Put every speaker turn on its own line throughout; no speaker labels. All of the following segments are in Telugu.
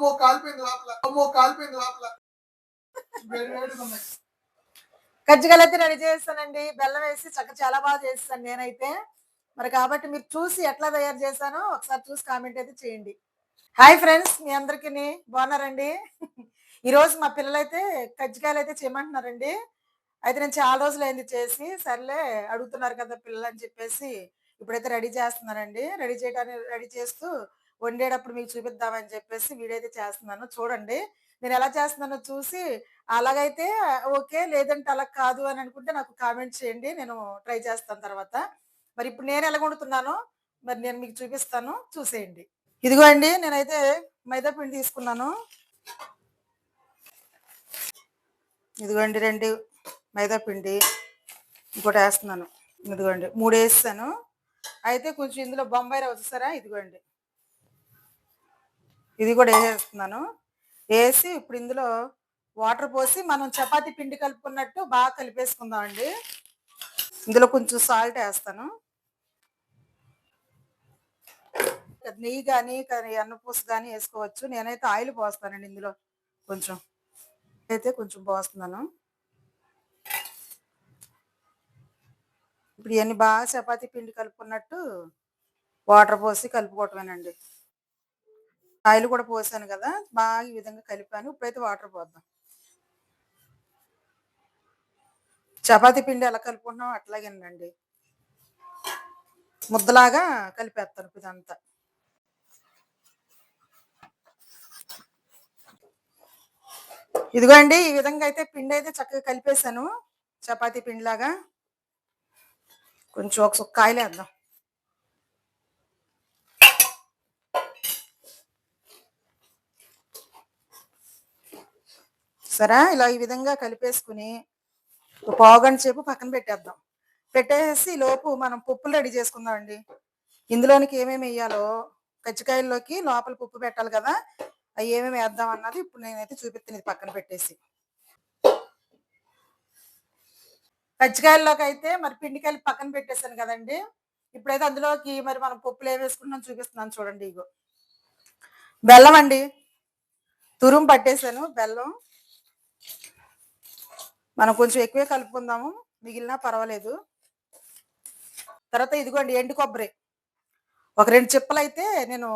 అమ్మో కాలిపోయింది లోపల. అమ్మో కాలిపోయింది లోపల. వేడి
కజ్జికాయలు అయితే రెడీ చేస్తానండి. బెల్లం వేసి చక్క చాలా బాగా చేస్తాను నేనైతే. మరి కాబట్టి మీరు చూసి ఎట్లా తయారు చేశానో ఒకసారి చూసి కామెంట్ అయితే చేయండి. హాయ్ ఫ్రెండ్స్ మీ అందరికీ బాగున్నారండి? ఈరోజు మా పిల్లలైతే కజ్జికాయలు అయితే చేయమంటున్నారండి. అయితే నేను చాలా రోజులు అయింది చేసి సర్లే అడుగుతున్నారు కదా పిల్లలు అని చెప్పేసి ఇప్పుడైతే రెడీ చేస్తున్నానండి రెడీ చేయడానికి రెడీ చేస్తూ వండేటప్పుడు మీకు చూపిద్దామని చెప్పేసి వీడైతే చేస్తున్నాను. చూడండి. నేను ఎలా చేస్తున్నానో చూసి అలాగైతే ఓకే లేదంటే అలా కాదు అని అనుకుంటే నాకు కామెంట్ చేయండి. నేను ట్రై చేస్తాను తర్వాత. మరి ఇప్పుడు నేను ఎలా వండుతున్నానో మరి నేను మీకు చూపిస్తాను. చూసేయండి. ఇదిగో అండి నేనైతే మైదా పిండి తీసుకున్నాను. ఇదిగోండి రెండు మైదా పిండి ఇంకోటి వేస్తున్నాను. ఇదిగోండి మూడు వేస్తాను అయితే కొంచెం ఇందులో బొంబాయి రవ్వ చూసారా? ఇదిగోండి. ఇది కూడా వేసేస్తున్నాను. వేసి ఇప్పుడు ఇందులో వాటర్ పోసి మనం చపాతీ పిండి కలుపుకున్నట్టు బాగా కలిపేసుకుందామండి. ఇందులో కొంచెం సాల్ట్ వేస్తాను. నెయ్యి కానీ అన్నపూస కానీ వేసుకోవచ్చు. నేనైతే ఆయిల్ పోస్తానండి ఇందులో కొంచెం. అయితే కొంచెం పోస్తున్నాను. ఇప్పుడు ఇవన్నీ బాగా చపాతీ పిండి కలుపుకున్నట్టు వాటర్ పోసి కలుపుకోవటమేనండి. ఆయిల్ కూడా పోసాను కదా బాగా ఈ విధంగా కలిపాను. ఇప్పుడైతే వాటర్ పోద్దాం. చపాతీ పిండి ఎలా కలుపుకుంటున్నాం అట్లాగేనండి. ముద్దలాగా కలిపేస్తాను ఇదంతా. ఇదిగో ఇదిగోండి ఈ విధంగా అయితే పిండి అయితే చక్కగా కలిపేశాను. చపాతీ పిండిలాగా. కొంచెం ఒక సుక్క వేద్దాం చూసారా ఇలా ఈ విధంగా కలిపేసుకుని పావుగంట సేపు పక్కన పెట్టేద్దాం. పెట్టేసి లోపు మనం పప్పులు రెడీ చేసుకుందామండి. ఇందులోనికి ఏమేమి వేయాలో కజ్జికాయల్లోకి లోపల పప్పు పెట్టాలి కదా అవి ఏమేమి వేద్దాం అన్నది ఇప్పుడు నేనైతే చూపిస్తాను ఇది పక్కన పెట్టేసి. కజ్జికాయల్లోకి అయితే మరి పిండికాయలు పక్కన పెట్టేశాను కదండి. ఇప్పుడైతే అందులోకి మరి మనం పప్పులు ఏమి వేసుకుంటున్నాం చూపిస్తున్నాను చూడండి ఇగో. బెల్లం అండి. తురుము పట్టేశాను బెల్లం మనం కొంచెం ఎక్కువే కలుపుకుందాము. మిగిలినా పర్వాలేదు. తర్వాత ఇదిగోండి ఎండు కొబ్బరి. ఒక రెండు చిప్పలు అయితే నేను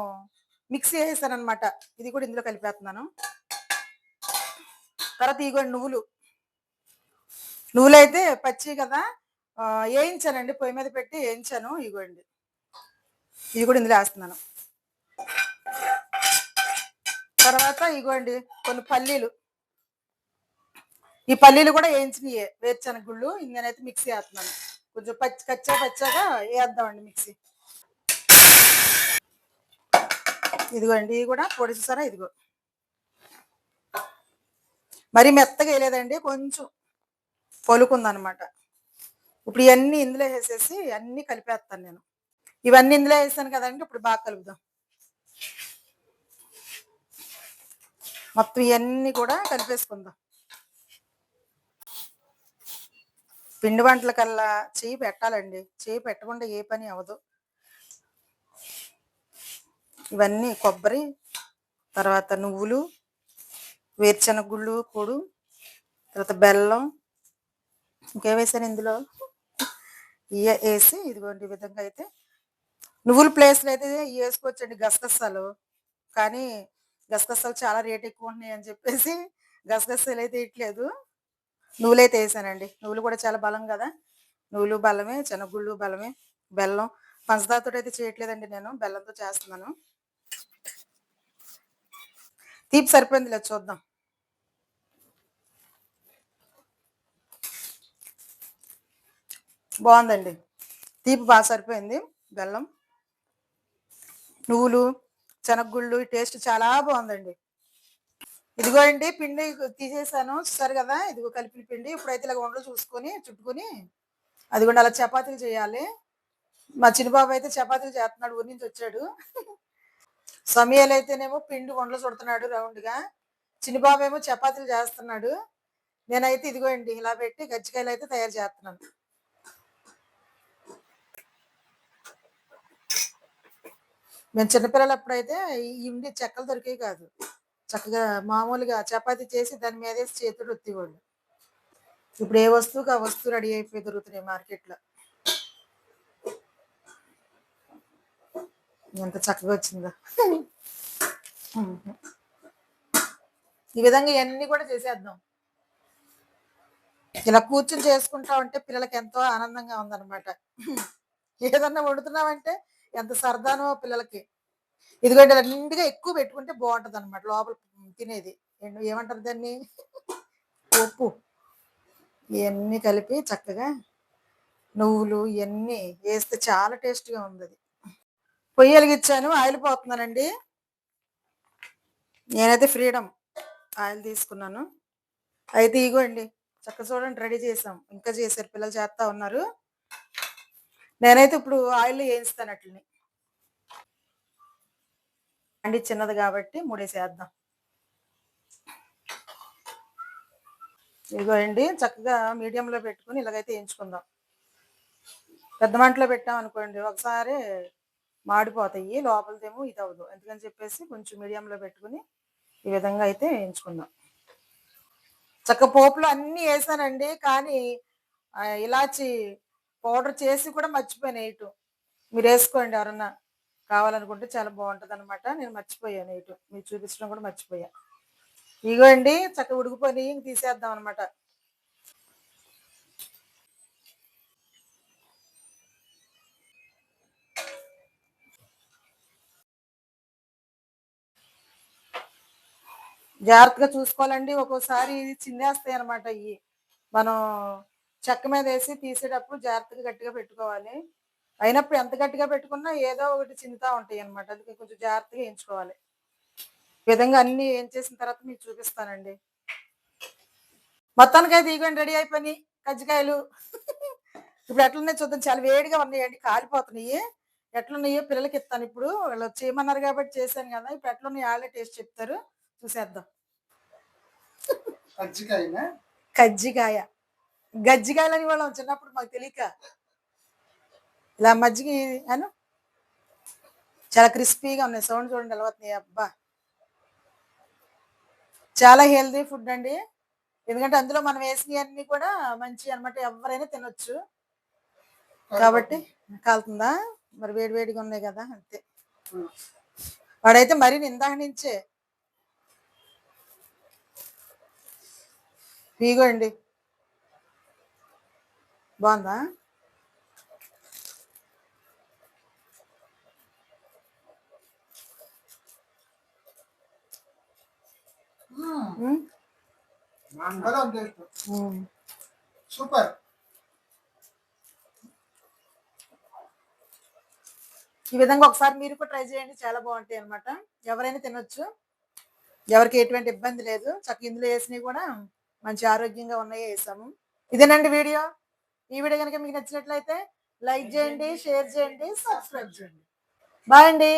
మిక్సీ వేసాను అనమాట ఇది కూడా ఇందులో కలిపేస్తున్నాను. తర్వాత ఇదిగోండి నువ్వులు. నువ్వులు అయితే పచ్చి కదా. వేయించానండి పొయ్యి మీద పెట్టి వేయించాను ఇదిగోండి. ఇది కూడా ఇందులో వేస్తున్నాను. తర్వాత ఇదిగోండి కొన్ని పల్లీలు. ఈ పల్లీలు కూడా వేయించినయే వేరుశనగ గుళ్ళు నేనైతే మిక్సీ వేస్తున్నాను. కొంచెం పచ్చి కచ్చా పచ్చాగా వేద్దామండి మిక్సీ. ఇదిగోండి ఇది కూడా పొడి చూసారా? ఇదిగో. మరి మెత్తగా వేయలేదండి కొంచెం పొలుకుందనమాట. ఇప్పుడు ఇవన్నీ ఇందులో వేసేసి అన్నీ కలిపేస్తాను నేను. ఇవన్నీ ఇందులో వేసాను కదండి ఇప్పుడు బాగా కలుపుదాం. మొత్తం ఇవన్నీ కూడా కలిపేసుకుందాం. పిండి వంటల కల్లా చేయి పెట్టాలండి. చేయి పెట్టకుండా ఏ పని అవ్వదు. ఇవన్నీ కొబ్బరి తర్వాత నువ్వులు వేరుశనగ గుళ్ళు కూడు తర్వాత బెల్లం ఇంకేం వేసాను ఇందులో? ఇయ వేసి ఇదిగోండి ఈ విధంగా అయితే నువ్వుల ప్లేస్లో అయితే ఇవి వేసుకోవచ్చండి గసగసాలు. కానీ గసగసాలు చాలా రేట్ ఎక్కువ ఉన్నాయి అని చెప్పేసి గసగసాలు అయితే ఇట్లేదు. నువ్వులైతే వేసానండి. నువ్వులు కూడా చాలా బలం కదా. నువ్వులు బలమే చెనగుళ్ళు బలమే బెల్లం. పంచదారతో అయితే చేయట్లేదండి నేను బెల్లంతో చేస్తున్నాను. తీపి సరిపోయింది లేదు చూద్దాం. బాగుందండి. తీపి బాగా సరిపోయింది బెల్లం. నువ్వులు శనగగుళ్ళు టేస్ట్ చాలా బాగుందండి. ఇదిగో అండి పిండి తీసేసాను. చూసారు కదా? ఇదిగో కలిపిన పిండి. ఇప్పుడైతే ఇలా ఉండలు చూసుకొని చుట్టుకొని అది కూడా అలా చపాతీలు చేయాలి. మా చిన్నబాబు అయితే చపాతీలు చేస్తున్నాడు. ఊరి నుంచి వచ్చాడు. సమయాలు అయితేనేమో పిండి వండలు చుడుతున్నాడు రౌండ్గా చిన్నబాబు ఏమో చపాతీలు చేస్తున్నాడు. నేనైతే ఇదిగో అండి ఇలా పెట్టి గజ్జికాయలు అయితే తయారు చేస్తున్నాను. మేము చిన్నపిల్లలు అప్పుడైతే ఈ ఇండి చెక్కలు దొరికేవి కాదు. చక్కగా మామూలుగా చపాతీ చేసి దాని మీద వేసి చేతులు ఉత్తివాళ్ళు ఇప్పుడు ఏ వస్తువుకి ఆ వస్తువు రెడీ అయిపోయి దొరుకుతున్నాయి మార్కెట్లో? ఎంత చక్కగా వచ్చిందో. ఈ విధంగా ఇవన్నీ కూడా చేసేద్దాం. ఇలా కూర్చుని చేసుకుంటా ఉంటే పిల్లలకి ఎంతో ఆనందంగా ఉందన్నమాట. ఏదన్నా వండుతున్నామంటే ఎంత సరదానో పిల్లలకి. ఇదిగోండి నిండుగా ఎక్కువ పెట్టుకుంటే బాగుంటుంది అనమాట లోపల తినేది. ఏమంటారు దాన్ని? ఉప్పు. ఇవన్నీ కలిపి చక్కగా నువ్వులు ఇవన్నీ వేస్తే చాలా టేస్ట్గా ఉంది అది పొయ్యి వెలిగించాను ఆయిల్ పోతున్నానండి. నేనైతే ఫ్రీడమ్ ఆయిల్ తీసుకున్నాను. అయితే ఇగోండి చక్క చూడండి రెడీ చేసాం. ఇంకా చేశారు పిల్లలు చేస్తా ఉన్నారు. నేనైతే ఇప్పుడు ఆయిల్ వేయిస్తాను అట్లని అండి చిన్నది కాబట్టి మూడేసేద్దాం. ఇదిగోండి చక్కగా మీడియంలో పెట్టుకుని ఇలాగైతే వేయించుకుందాం. పెద్ద మంటలో పెట్టాం అనుకోండి ఒకసారి మాడిపోతాయి లోపలదేమో ఇది అవ్వదు. ఎందుకని చెప్పేసి కొంచెం మీడియంలో పెట్టుకుని ఈ విధంగా అయితే వేయించుకుందాం. చక్క పోపులు అన్నీ వేసానండి కానీ ఇలాచి పౌడర్ చేసి కూడా మర్చిపోయినాయి ఇటు. మీరు వేసుకోండి ఎవరన్నా. కావాలనుకుంటే చాలా బాగుంటది అనమాట నేను మర్చిపోయాను ఇటు. మీరు చూపించడం కూడా మర్చిపోయా. ఇగోండి చక్క ఉడికిపోయి ఇంక తీసేద్దాం అనమాట జాగ్రత్తగా చూసుకోవాలండి. ఒక్కోసారి చిందేస్తాయి అనమాట ఇవి మనం చెక్క మీద వేసి తీసేటప్పుడు జాగ్రత్తగా గట్టిగా పెట్టుకోవాలి. అయినప్పుడు ఎంత గట్టిగా పెట్టుకున్నా ఏదో ఒకటి చిందుతా ఉంటాయి అనమాట అందుకే కొంచెం జాగ్రత్తగా వేయించుకోవాలి. విధంగా అన్ని ఏం చేసిన తర్వాత మీకు చూపిస్తానండి. మొత్తానికి అయితే ఇగోండి రెడీ అయిపోయినాయి కజ్జికాయలు. ఇప్పుడు ఎట్లున్నాయి చూద్దాం. చాలా వేడిగా ఉన్నాయండి కాలిపోతున్నాయి. ఎట్లున్నాయో పిల్లలకి ఇస్తాను ఇప్పుడు. వాళ్ళు చేయమన్నారు కాబట్టి చేశాను కదా. ఇప్పుడు ఎట్లున్నాయి వాళ్ళే టేస్ట్ చెప్తారు. చూసేద్దాం.
కజ్జికాయనా?
కజ్జికాయ. గజ్జికాయలని వాళ్ళం చిన్నప్పుడు మాకు తెలియక ఇలా మజ్జిగ అను. చాలా క్రిస్పీగా ఉన్నాయి. సౌండ్ చూడండి ఎలా వస్తున్నాయి అబ్బా. చాలా హెల్తీ ఫుడ్ అండి. ఎందుకంటే అందులో మనం వేసినవన్నీ కూడా మంచి అన్నమాట ఎవరైనా తినొచ్చు. కాబట్టి కాలుతుందా? మరి వేడి వేడిగా ఉన్నాయి కదా అంతే. వాడైతే మరి ఇందాక నుంచే. ఇగోండి. బాగుందా ఉమ్,
భలే ఉంది టేస్ట్
ఉమ్.
సూపర్.
ఈ విధంగా ఒకసారి మీరు కూడా ట్రై చేయండి చాలా బాగుంటాయి అన్నమాట. ఎవరైనా తినొచ్చు. ఎవరికి ఎటువంటి ఇబ్బంది లేదు. చక్క ఇందులో వేసినవి కూడా మంచి ఆరోగ్యంగా ఉన్నాయి వేసాము. ఇదేనండి వీడియో. ఈ వీడియో కనుక మీకు నచ్చినట్లయితే లైక్ చేయండి షేర్ చేయండి సబ్స్క్రైబ్ చేయండి. బాయ్ అండి.